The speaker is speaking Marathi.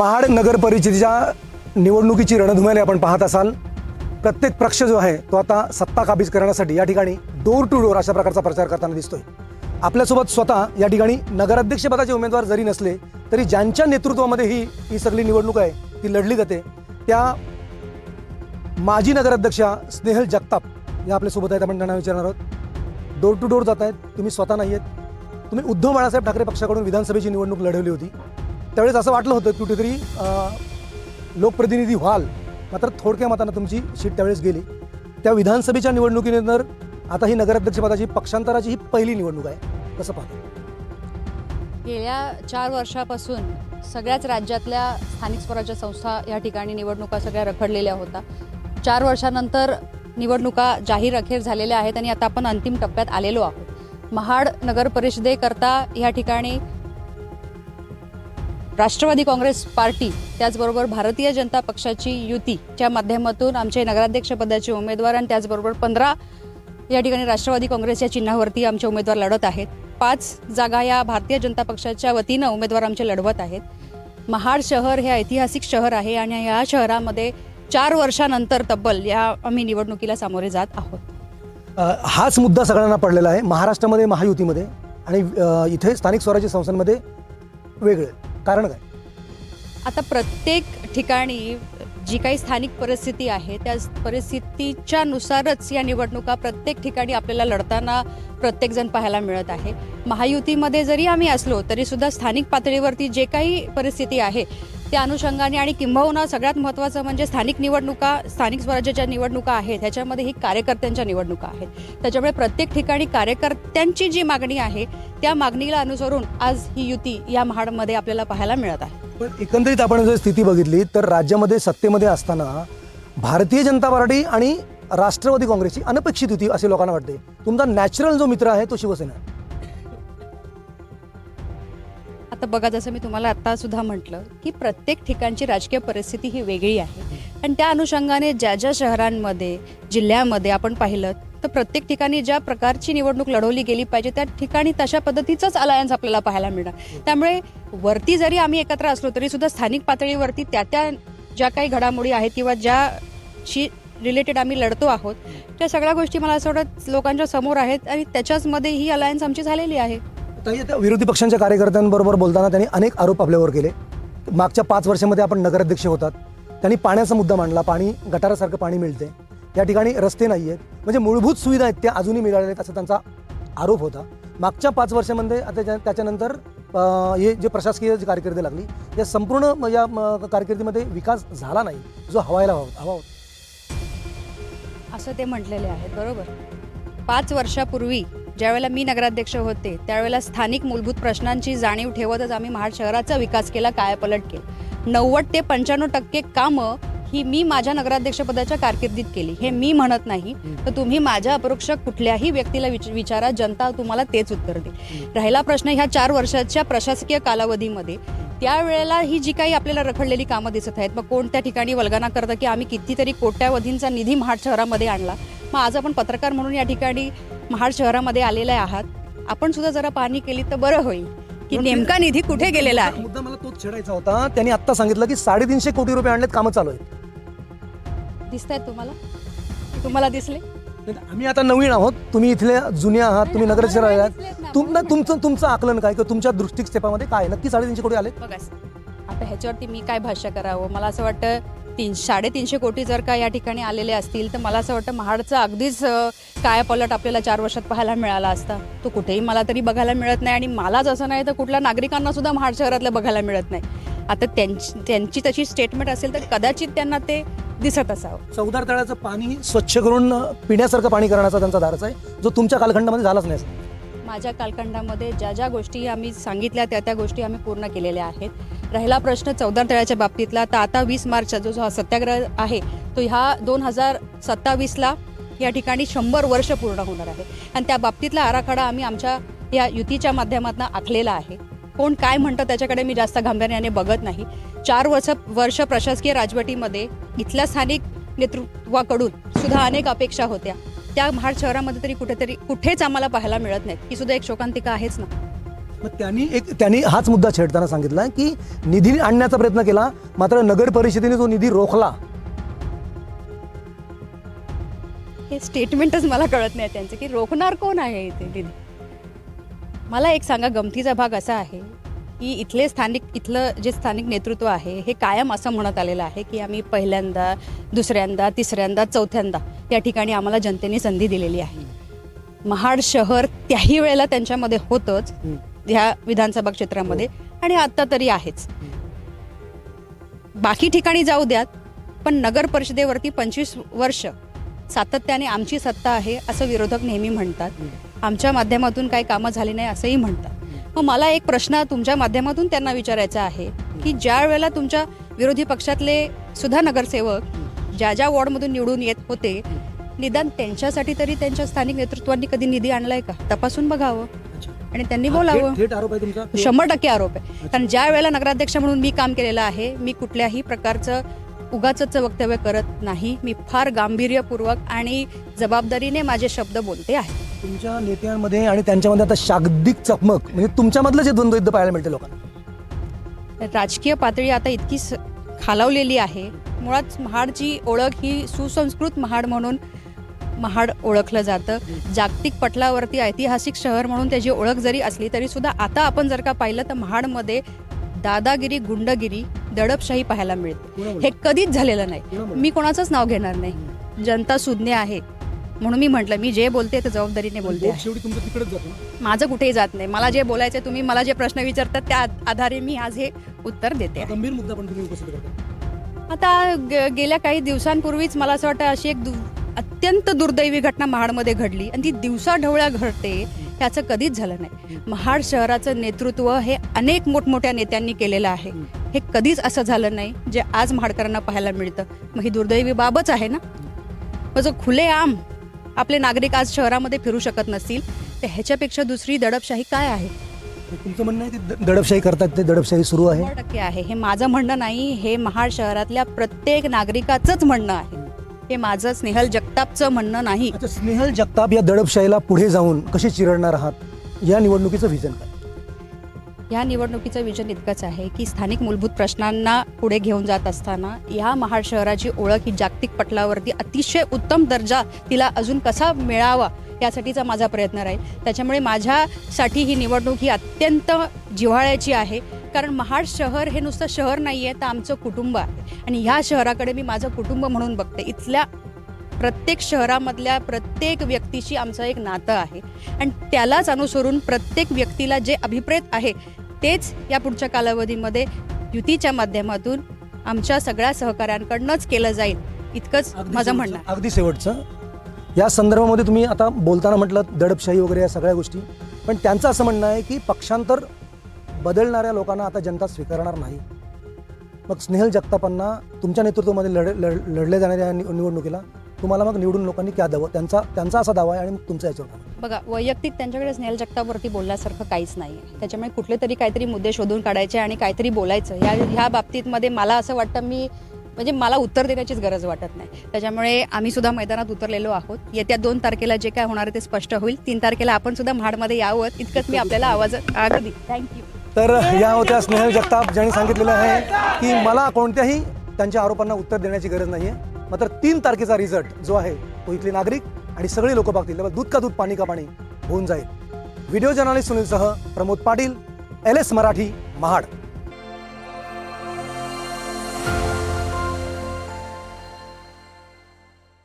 महाड नगर परिषदेच्या निवडणुकीची रणधुमाली आपण पाहत असाल. प्रत्येक पक्ष जो आहे तो आता सत्ता काबीज करण्यासाठी या ठिकाणी डोर टू डोर अशा प्रकारचा प्रचार करताना दिसतोय. आपल्यासोबत स्वतः या ठिकाणी नगराध्यक्षपदाचे उमेदवार जरी नसले तरी ज्यांच्या नेतृत्वामध्ये ही ही सगळी निवडणूक आहे ती लढली जाते. त्या माजी नगराध्यक्षा स्नेहल जगताप या आपल्यासोबत आहेत आपण त्यांना विचारणार आहोत. डोर टू डोर जात आहेत तुम्ही स्वतः नाही आहेत तुम्ही उद्धव बाळासाहेब ठाकरे पक्षाकडून विधानसभेची निवडणूक लढवली होती. त्यावेळेस असं वाटलं होतं कुठेतरी लोकप्रतिनिधी व्हाल मात्र थोडक्या मतानं तुमची सीट त्यावेळेस गेली. त्या विधानसभेच्या निवडणुकीनंतर आता ही नगराध्यक्षपदाची पक्षांतराची ही पहिली निवडणूक आहे. कसं पाहतो गेल्या चार वर्षापासून सगळ्याच राज्यातल्या स्थानिक स्वराज्य संस्था या ठिकाणी निवडणुका सगळ्या रखडलेल्या होत्या चार वर्षानंतर निवडणुका जाहीर अखेर झालेल्या आहेत आणि आता आपण अंतिम टप्प्यात आलेलो आहोत. महाड नगर परिषदेकरता या ठिकाणी राष्ट्रवादी काँग्रेस पार्टी त्याचबरोबर भारतीय जनता पक्षाची युतीच्या माध्यमातून आमचे नगराध्यक्षपदाचे उमेदवार आणि त्याचबरोबर पंधरा या ठिकाणी राष्ट्रवादी काँग्रेस या चिन्हावरती आमचे उमेदवार लढत आहेत. पाच जागा या भारतीय जनता पक्षाच्या वतीनं उमेदवार आमचे लढवत आहेत. महाड शहर हे ऐतिहासिक शहर आहे आणि या शहरामध्ये चार वर्षानंतर तब्बल या आम्ही निवडणुकीला सामोरे जात आहोत. हाच मुद्दा सगळ्यांना पडलेला आहे. महाराष्ट्रामध्ये महायुतीमध्ये आणि इथे स्थानिक स्वराज्य संस्थांमध्ये वेगळे. कारण काय? आता प्रत्येक ठिकाणी जी काही स्थानिक परिस्थिती आहे त्या परिस्थितीच्या नुसारच या निवडणुका प्रत्येक ठिकाणी आपल्याला लढताना प्रत्येकजण पाहायला मिळत आहे. महायुतीमध्ये जरी आम्ही असलो तरी सुद्धा स्थानिक पातळीवरती जे काही परिस्थिती आहे त्या अनुषंगाने आणि किंबहुना सगळ्यात महत्त्वाचं म्हणजे स्थानिक निवडणुका स्थानिक स्वराज्याच्या निवडणुका आहेत. ह्याच्यामध्ये ही कार्यकर्त्यांच्या निवडणुका आहेत. त्याच्यामुळे प्रत्येक ठिकाणी कार्यकर्त्यांची जी मागणी आहे त्या मागणीला अनुसरून आज ही युती या महाडमध्ये आपल्याला पाहायला मिळत आहे. पण एकंदरीत आपण जर स्थिती बघितली तर राज्यामध्ये सत्तेमध्ये असताना भारतीय जनता पार्टी आणि राष्ट्रवादी काँग्रेसची अनपेक्षित युती असे लोकांना वाटते. तुमचा नॅचरल जो मित्र आहे तो शिवसेना आता बघा जसं मी तुम्हाला आता सुद्धा म्हटलं की प्रत्येक ठिकाणची राजकीय परिस्थिती ही वेगळी आहे. आणि त्या अनुषंगाने ज्या ज्या शहरांमध्ये जिल्ह्यामध्ये आपण पाहिलं तर प्रत्येक ठिकाणी ज्या प्रकारची निवडणूक लढवली गेली पाहिजे त्या ठिकाणी तशा पद्धतीचाच अलायन्स आपल्याला पाहायला मिळणार. त्यामुळे वरती जरी आम्ही एकत्र असलो तरी सुद्धा स्थानिक पातळीवरती त्या त्या ज्या काही घडामोडी आहेत किंवा ज्याशी रिलेटेड आम्ही लढतो आहोत त्या सगळ्या गोष्टी मला असं वाटतं लोकांच्या समोर आहेत आणि त्याच्याचमध्ये ही अलायन्स आमची झालेली आहे. ताई, आता विरोधी पक्षांच्या कार्यकर्त्यांबरोबर बोलताना त्यांनी अनेक आरोप आपल्यावर केले. मागच्या पाच वर्षामध्ये आपण नगराध्यक्ष होतात. त्यांनी पाण्याचा मुद्दा मांडला. पाणी गटारासारखं पाणी मिळते. या ठिकाणी रस्ते नाही आहेत. म्हणजे मूलभूत सुविधा आहेत त्या अजूनही मिळाल्या आहेत असा त्यांचा आरोप होता. मागच्या पाच वर्षामध्ये आता त्या- त्याच्यानंतर हे जे प्रशासकीय जी कारकीर्द लागली या संपूर्ण म- या म- कारकिर्दीमध्ये विकास झाला नाही. जो हवायला हवा हवा होता. असं ते म्हटलेले आहेत. बरोबर. पाच वर्षापूर्वी ज्यावेळेला मी नगराध्यक्ष होते त्यावेळेला स्थानिक मूलभूत प्रश्नांची जाणीव ठेवतच आम्ही महाड शहराचा विकास केला कायापलट केला. नव्वद ते पंच्याण्णव टक्के कामं ही मी माझ्या नगराध्यक्षपदाच्या कारकिर्दीत केली. हे मी म्हणत नाही तर तुम्ही माझ्या अपरोक्ष कुठल्याही व्यक्तीला विच विचारा जनता तुम्हाला तेच उत्तर देईल. राहिला प्रश्न ह्या चार वर्षाच्या प्रशासकीय कालावधीमध्ये. त्यावेळेला ही जी काही आपल्याला रखडलेली कामं दिसत आहेत मग कोणत्या ठिकाणी वल्गना करतं की आम्ही कितीतरी कोट्यावधींचा निधी महाड शहरामध्ये आणला. मग आज आपण पत्रकार म्हणून या ठिकाणी महाड शहरामध्ये आलेले आहात. आपण सुद्धा जरा पाहणी केली तर बरं होईल. की नेमका निधी कुठे गेलेला आहे? मुद्दा मला तोच छेडायचा होता. त्यांनी आता सांगितलं की साडेतीनशे कोटी रुपये आणलेत कामं चालू आहेत. दिसत आहेत तुम्हाला? तुम्हाला दिसले? नाही, आम्ही आता नवीन आहोत. तुम्ही इथले जुने आहात तुम्ही नगराध्यक्ष आहात. तुम ना तुमचं तुमचं आकलन काय किंवा तुमच्या दृष्टिक्षेपामध्ये काय नक्की साडेतीनशे कोटी आले बघा आता ह्याच्यावरती मी काय भाष्य करावं? मला असं वाटतं तीन साडेतीनशे कोटी जर का या ठिकाणी आलेले असतील तर मला असं वाटतं महाडचं अगदीच अं, कायापलट आपल्याला चार वर्षात पाहायला मिळाला असता. तो कुठेही मला तरी बघायला मिळत नाही आणि मलाच असं नाही तर कुठल्या नागरिकांना सुद्धा महाड शहरातलं बघायला मिळत नाही. आता त्यांची त्यांची तशी स्टेटमेंट असेल तर कदाचित त्यांना ते दिसत असावं. चौदार तळ्याचं पाणी स्वच्छ करून पिण्यासारखं पाणी करण्याचा त्यांचा धाडस आहे जो तुमच्या कालखंडामध्ये झालाच नाही. माझ्या कालखंडामध्ये ज्या ज्या गोष्टी आम्ही सांगितल्या त्या त्या गोष्टी आम्ही पूर्ण केलेल्या आहेत. राहिला प्रश्न चौदा तळ्याच्या बाबतीतला. तर आता वीस मार्चचा जो जो हा सत्याग्रह आहे तो ह्या दोन हजार सत्तावीसला या ठिकाणी शंभर वर्ष पूर्ण होणार आहे. आणि त्या बाबतीतला आराखडा आम्ही आमच्या या युतीच्या माध्यमातून आखलेला आहे. कोण काय म्हणतं त्याच्याकडे मी जास्त गांभीर्याने बघत नाही. चार वर्ष वर्ष प्रशासकीय राजवटीमध्ये इथल्या स्थानिक नेतृत्वाकडून सुद्धा अनेक अपेक्षा होत्या. त्या महाड शहरामध्ये तरी कुठेतरी कुठेच आम्हाला पाहायला मिळत नाहीत. ही सुद्धा एक शोकांतिका आहेच ना. मग त्यांनी एक त्यांनी हाच मुद्दा छेडताना सांगितला की निधी आणण्याचा प्रयत्न केला मात्र नगर परिषदेने तो निधी रोखला. हे स्टेटमेंटच मला कळत नाही त्यांचं की रोखणार कोण आहे इथे निधी? मला एक सांगा गमतीचा भाग असा आहे की इथले स्थानिक इथलं जे स्थानिक नेतृत्व आहे हे कायम असं म्हणत आलेलं आहे की आम्ही पहिल्यांदा दुसऱ्यांदा तिसऱ्यांदा चौथ्यांदा या ठिकाणी आम्हाला जनतेने संधी दिलेली आहे. महाड शहर त्याही वेळेला त्यांच्यामध्ये होतंच ह्या विधानसभा क्षेत्रामध्ये आणि आत्ता तरी आहेच. बाकी ठिकाणी जाऊ द्यात पण नगर परिषदेवरती पंचवीस वर्ष सातत्याने आमची सत्ता आहे असं विरोधक नेहमी म्हणतात. आमच्या माध्यमातून काही कामं झाली नाही असंही म्हणतात. मग मला एक प्रश्न तुमच्या माध्यमातून त्यांना विचारायचा आहे की ज्या वेळेला तुमच्या विरोधी पक्षातले सुद्धा नगरसेवक ज्या ज्या वॉर्डमधून निवडून येत होते निदान त्यांच्यासाठी तरी त्यांच्या स्थानिक नेतृत्वांनी कधी निधी आणलाय का? तपासून बघावं. आणि त्यांनी बोलावं. थेट आरोप आहे तुमचा? शंभर टक्के आरोप आहे. कारण ज्या वेळेला नगराध्यक्ष म्हणून मी काम केलेलं आहे मी कुठल्याही प्रकारचं उगाच वक्तव्य करत नाही. मी फार गांभीर्यपूर्वक आणि जबाबदारीने माझे शब्द बोलते आहे. तुमच्या नेत्यांमध्ये आणि त्यांच्यामध्ये आता शाब्दिक चकमक म्हणजे तुमच्यामधलं जे द्वंद्व युद्ध पाहायला मिळते लोकांना. राजकीय पातळी आता इतकी खालावलेली आहे. मुळात महाडची ओळख ही सुसंस्कृत महाड म्हणून महाड ओळखलं जातं. जागतिक पटलावरती ऐतिहासिक शहर म्हणून त्याची ओळख जरी असली तरी सुद्धा आता आपण जर का पाहिलं तर महाडमध्ये दादागिरी गुंडगिरी दडपशाही पाहायला मिळते. हे कधीच झालेलं नाही. मी कोणाचंच नाव घेणार नाही. जनता सुज्ञ आहे. म्हणून मी म्हटलं मी जे बोलते ते जबाबदारीने बोलते माझं कुठेही जात नाही. मला जे बोलायचं तुम्ही मला जे प्रश्न विचारतात त्या आधारे मी आज हे उत्तर देते आता गेल्या काही दिवसांपूर्वीच मला असं वाटतं अशी एक अत्यंत दुर्दैवी घटना महाडमध्ये घडली आणि ती दिवसाढवळ्या घडते याचं कधीच झालं नाही. महाड शहराचं नेतृत्व हे अनेक मोठमोठ्या नेत्यांनी केलेलं आहे. हे कधीच असं झालं नाही जे आज महाडकरांना पाहायला मिळतं. मग ही दुर्दैवी बाबच आहे ना? मग जो खुलेआम आपले नागरिक आज शहरामध्ये फिरू शकत नसतील तर ह्याच्यापेक्षा दुसरी दडपशाही काय आहे? तुमचं म्हणणं आहे की द- दडपशाही करतात ते दडपशाही सुरू आहे? टक्के आहे. हे माझं म्हणणं नाही हे महाड शहरातल्या प्रत्येक नागरिकाचंच म्हणणं आहे. हे माझं स्नेहल जगतापचं म्हणणं नाही. अच्छा स्नेहल जगताप या दडपशाहीला पुढे जाऊन कसे चिरडणार आहात? या निवडणुकीचं व्हिजन काय? या निवडणुकीचं विजन इतकंच आहे की स्थानिक मूलभूत प्रश्नांना पुढे घेऊन जात असताना या महाड शहराची ओळख ही जागतिक पटलावरती अतिशय उत्तम दर्जा तिला अजून कसा मिळावा यासाठीचा माझा प्रयत्न राहील. त्याच्यामुळे माझ्यासाठी ही निवडणूक ही अत्यंत जिव्हाळ्याची आहे. कारण महाड शहर हे नुसतं शहर नाही आहे तर आमचं कुटुंब आहे. आणि ह्या शहराकडे मी माझं कुटुंब म्हणून बघते. इथल्या प्रत्येक शहरामधल्या प्रत्येक व्यक्तीशी आमचं एक नातं आहे. आणि त्यालाच अनुसरून प्रत्येक व्यक्तीला जे अभिप्रेत आहे तेच या पुढच्या कालावधीमध्ये युतीच्या माध्यमातून आमच्या सगळ्या सहकाऱ्यांकडनंच केलं जाईल इतकंच माझं म्हणणं आहे. अगदी शेवटचं. या संदर्भामध्ये तुम्ही आता बोलताना म्हटलं दडपशाही वगैरे या सगळ्या गोष्टी. पण त्यांचं असं म्हणणं आहे की पक्षांतर बदलणाऱ्या लोकांना आता जनता स्वीकारणार नाही. मग स्नेहल जगतापांना तुमच्या नेतृत्वामध्ये लढ लढ लढल्या जाणाऱ्या निवडणुकीला तुम्हाला मग निवडून लोकांनी क्या द्यावं त्यांचा त्यांचा असा दावा आहे आणि मग तुमचा याच्यावर बघा वैयक्तिक त्यांच्याकडे स्नेहल जगतावरती बोलण्यासारखं काहीच नाही आहे त्याच्यामुळे कुठले तरी काहीतरी मुद्दे शोधून काढायचे आणि काहीतरी बोलायचं. या ह्या बाबतीतमध्ये मला असं वाटतं मी म्हणजे मला उत्तर देण्याचीच गरज वाटत नाही. त्याच्यामुळे आम्ही सुद्धा मैदानात उतरलेलो आहोत. येत्या दोन तारखेला जे काय होणार आहे ते स्पष्ट होईल. तीन तारखेला आपण सुद्धा महाडमध्ये यावं. इतकंच मी आपल्याला आवाज अगदी थँक्यू तर या होत्या स्नेहल जगताप ज्यांनी सांगितलेलं आहे की मला कोणत्याही त्यांच्या आरोपांना उत्तर देण्याची गरज नाही आहे मात्र तीन तारखेचा रिझल्ट जो आहे तो इथले नागरिक आणि सगळे लोक बघतील. दूध का दूध पाणी का पाणी होऊन जाईल. व्हिडिओ जर्नलिस्ट सुनीलसह प्रमोद पाटील एल एस मराठी महाड.